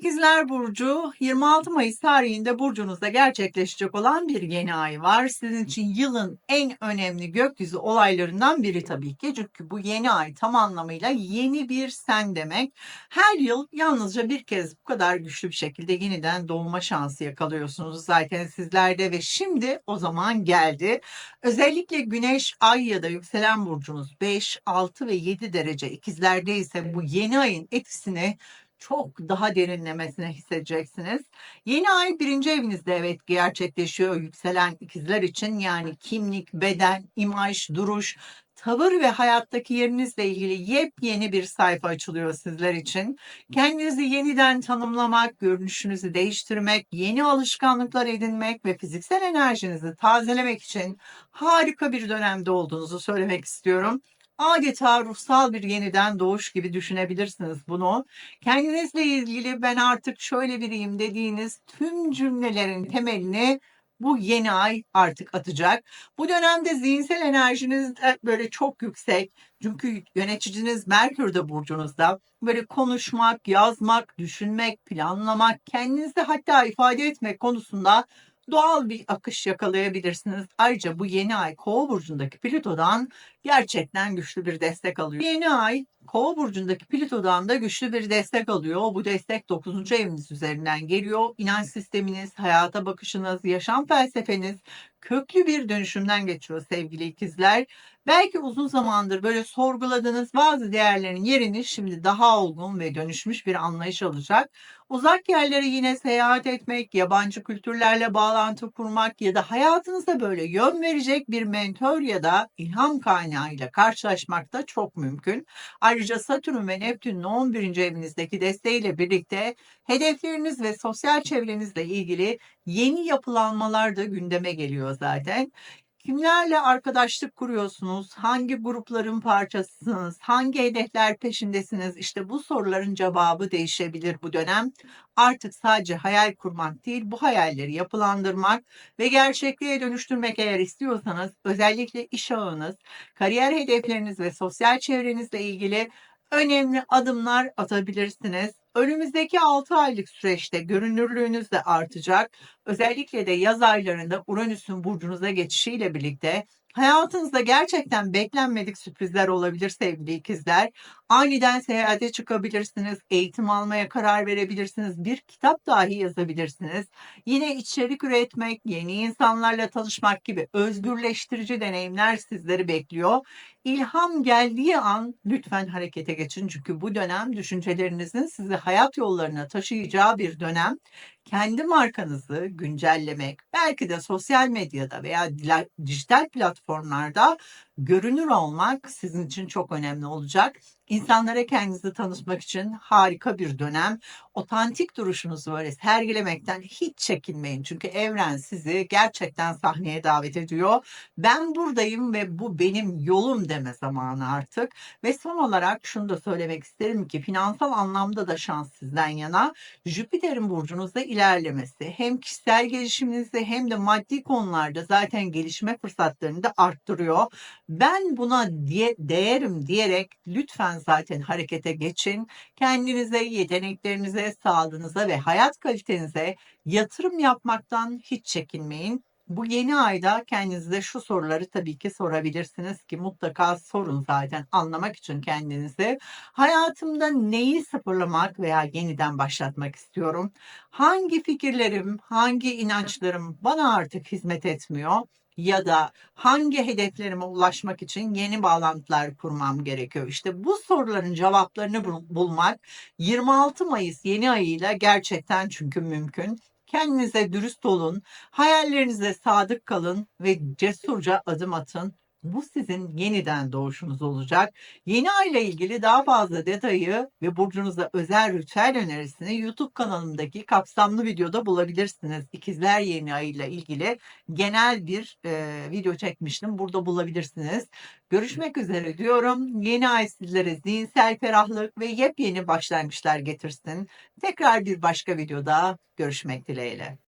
İkizler Burcu 26 Mayıs tarihinde burcunuzda gerçekleşecek olan bir yeni ay var. Sizin için yılın en önemli gökyüzü olaylarından biri tabii ki. Çünkü bu yeni ay tam anlamıyla yeni bir sen demek. Her yıl yalnızca bir kez bu kadar güçlü bir şekilde yeniden doğma şansı yakalıyorsunuz zaten sizlerde ve şimdi o zaman geldi. Özellikle Güneş, Ay ya da yükselen burcunuz 5, 6 ve 7 derece ikizlerde ise bu yeni ayın etkisini çok daha derinlemesine hissedeceksiniz. Yeni ay birinci evinizde evet gerçekleşiyor yükselen ikizler için yani kimlik, beden, imaj, duruş, tavır ve hayattaki yerinizle ilgili yepyeni bir sayfa açılıyor sizler için. Kendinizi yeniden tanımlamak, görünüşünüzü değiştirmek, yeni alışkanlıklar edinmek ve fiziksel enerjinizi tazelemek için harika bir dönemde olduğunuzu söylemek istiyorum adeta ruhsal bir yeniden doğuş gibi düşünebilirsiniz bunu. Kendinizle ilgili ben artık şöyle biriyim dediğiniz tüm cümlelerin temelini bu yeni ay artık atacak. Bu dönemde zihinsel enerjiniz de böyle çok yüksek. Çünkü yöneticiniz Merkür de burcunuzda. Böyle konuşmak, yazmak, düşünmek, planlamak, kendinizi hatta ifade etmek konusunda doğal bir akış yakalayabilirsiniz. Ayrıca bu yeni ay Kova burcundaki Plüto'dan gerçekten güçlü bir destek alıyor. Yeni ay Kova burcundaki Plüto'dan da güçlü bir destek alıyor. Bu destek 9. eviniz üzerinden geliyor. İnanç sisteminiz, hayata bakışınız, yaşam felsefeniz köklü bir dönüşümden geçiyor sevgili ikizler. Belki uzun zamandır böyle sorguladığınız bazı değerlerin yerini şimdi daha olgun ve dönüşmüş bir anlayış alacak. Uzak yerlere yine seyahat etmek, yabancı kültürlerle bağlantı kurmak ya da hayatınıza böyle yön verecek bir mentor ya da ilham kaynağıyla karşılaşmak da çok mümkün. Ayrıca Satürn ve Neptün'ün 11. evinizdeki desteğiyle birlikte hedefleriniz ve sosyal çevrenizle ilgili yeni yapılanmalar da gündeme geliyor zaten. Kimlerle arkadaşlık kuruyorsunuz? Hangi grupların parçasısınız? Hangi hedefler peşindesiniz? İşte bu soruların cevabı değişebilir bu dönem. Artık sadece hayal kurmak değil, bu hayalleri yapılandırmak ve gerçekliğe dönüştürmek eğer istiyorsanız özellikle iş ağınız, kariyer hedefleriniz ve sosyal çevrenizle ilgili önemli adımlar atabilirsiniz. Önümüzdeki 6 aylık süreçte görünürlüğünüz de artacak. Özellikle de yaz aylarında Uranüs'ün burcunuza geçişiyle birlikte hayatınızda gerçekten beklenmedik sürprizler olabilir sevgili ikizler. Aniden seyahate çıkabilirsiniz, eğitim almaya karar verebilirsiniz, bir kitap dahi yazabilirsiniz. Yine içerik üretmek, yeni insanlarla tanışmak gibi özgürleştirici deneyimler sizleri bekliyor. İlham geldiği an lütfen harekete geçin çünkü bu dönem düşüncelerinizin sizi hayat yollarına taşıyacağı bir dönem. Kendi markanızı güncellemek, belki de sosyal medyada veya dijital platformlarda görünür olmak sizin için çok önemli olacak. İnsanlara kendinizi tanıtmak için harika bir dönem. Otantik duruşunuzu böyle sergilemekten hiç çekinmeyin. Çünkü evren sizi gerçekten sahneye davet ediyor. Ben buradayım ve bu benim yolum deme zamanı artık. Ve son olarak şunu da söylemek isterim ki finansal anlamda da şans sizden yana. Jüpiter'in burcunuzda ilerlemesi hem kişisel gelişiminizi hem de maddi konularda zaten gelişme fırsatlarını da arttırıyor. Ben buna diye, değerim diyerek lütfen zaten harekete geçin. Kendinize, yeteneklerinize, sağlığınıza ve hayat kalitenize yatırım yapmaktan hiç çekinmeyin. Bu yeni ayda kendinize şu soruları tabii ki sorabilirsiniz ki mutlaka sorun zaten anlamak için kendinizi. Hayatımda neyi sıfırlamak veya yeniden başlatmak istiyorum? Hangi fikirlerim, hangi inançlarım bana artık hizmet etmiyor? ya da hangi hedeflerime ulaşmak için yeni bağlantılar kurmam gerekiyor? İşte bu soruların cevaplarını bulmak 26 Mayıs yeni ayıyla gerçekten çünkü mümkün. Kendinize dürüst olun, hayallerinize sadık kalın ve cesurca adım atın. Bu sizin yeniden doğuşunuz olacak. Yeni ay ile ilgili daha fazla detayı ve burcunuzda özel ritüel önerisini YouTube kanalımdaki kapsamlı videoda bulabilirsiniz. İkizler yeni ay ile ilgili genel bir e, video çekmiştim. Burada bulabilirsiniz. Görüşmek üzere diyorum. Yeni ay sizlere zihinsel ferahlık ve yepyeni başlangıçlar getirsin. Tekrar bir başka videoda görüşmek dileğiyle.